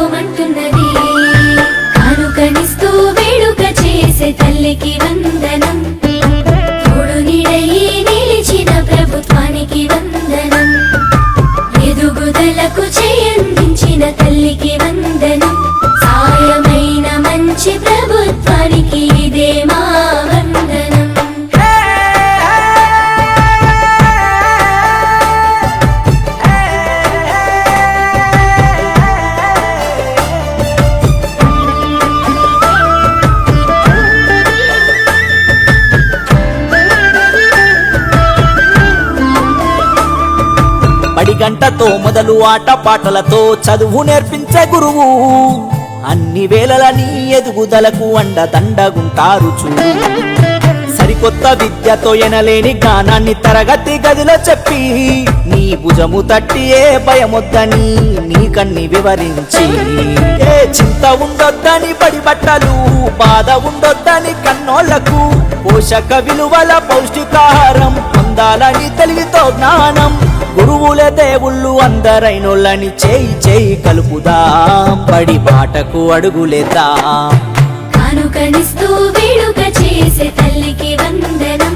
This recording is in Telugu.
మార్చుకోమంటున్నది కానుకనిస్తూ వేడుక చేసే తల్లికి వందనం. తోడు నీడయి నిలిచిన ప్రభుత్వానికి వందనం. ఎదుగుదలకు చే గంటతో మొదలు ఆట పాటలతో చదువు నేర్పించే గురువు. అన్ని వేళలని ఎదుగుదలకు అండదండగుంటారు చూడు. సరికొత్త విద్యతో ఎనలేని గానాన్ని తరగతి గదిలో చెప్పి నీ భుజము తట్టి ఏ భయమొద్దని నీ కన్ని వివరించి. ఏ చింత ఉండొద్దని బడి బట్టలు బాధ ఉండొద్దని కన్నోళ్ళకు పోషక విలువల పౌష్టికాహారం. అందాలని తెలివితో జ్ఞానం. గురువుల దేవుళ్ళు అందరైనోళ్ళని చేయి చేయి కలుపుదాం. పడి బాటకు అడుగులేద్దాం. కానుకనిస్తూ వేడుక చేసే తల్లికి వందనం.